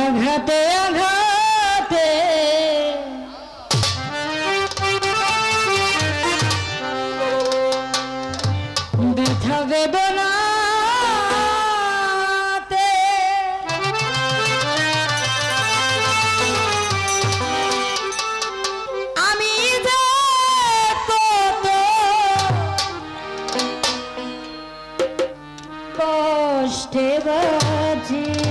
আঘাতে আঘাতে। ব্যথা বেদনাতে। আমি যে কত কষ্টে বাজি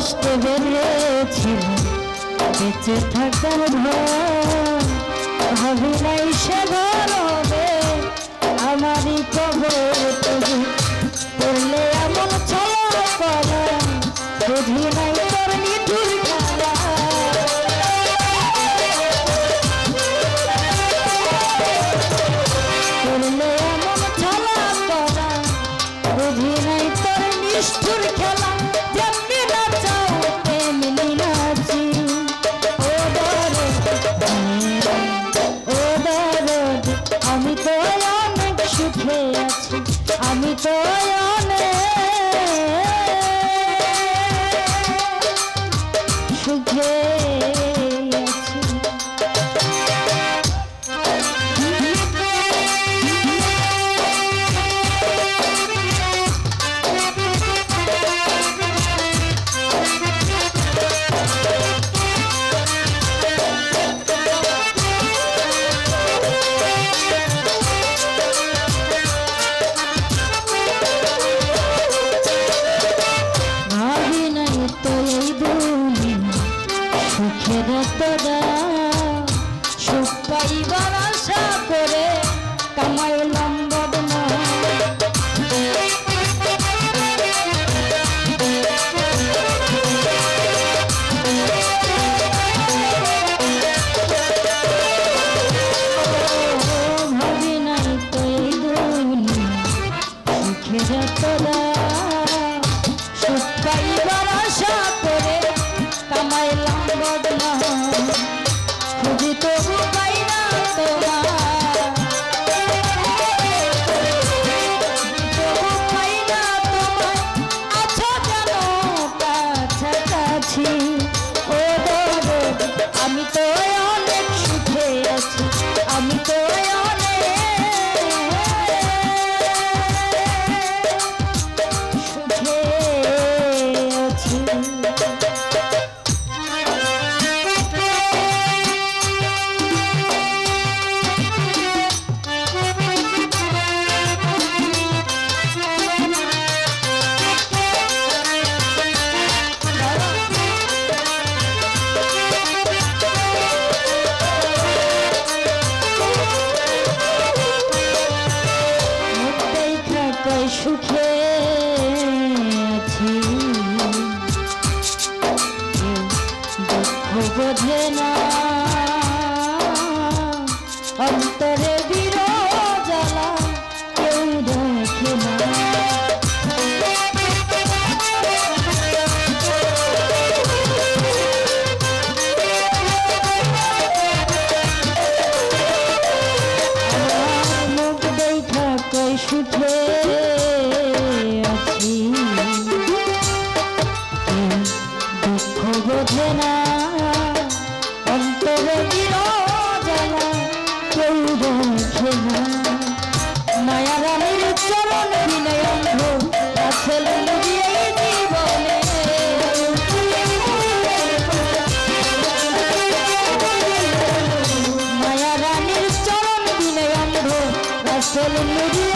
কষ্টে বেরিয়েছিল বেঁচে থাকার ভয় হবে নাই সে ভালো আমারই কবর তুমি পড়লে এমন ছয় করা, বুঝি নাই তোর নিধুর খেলা। পড়লে এমন ছলা বুঝি নাই তোর নিষ্ঠুর আছি আমি তো অনেক Anladım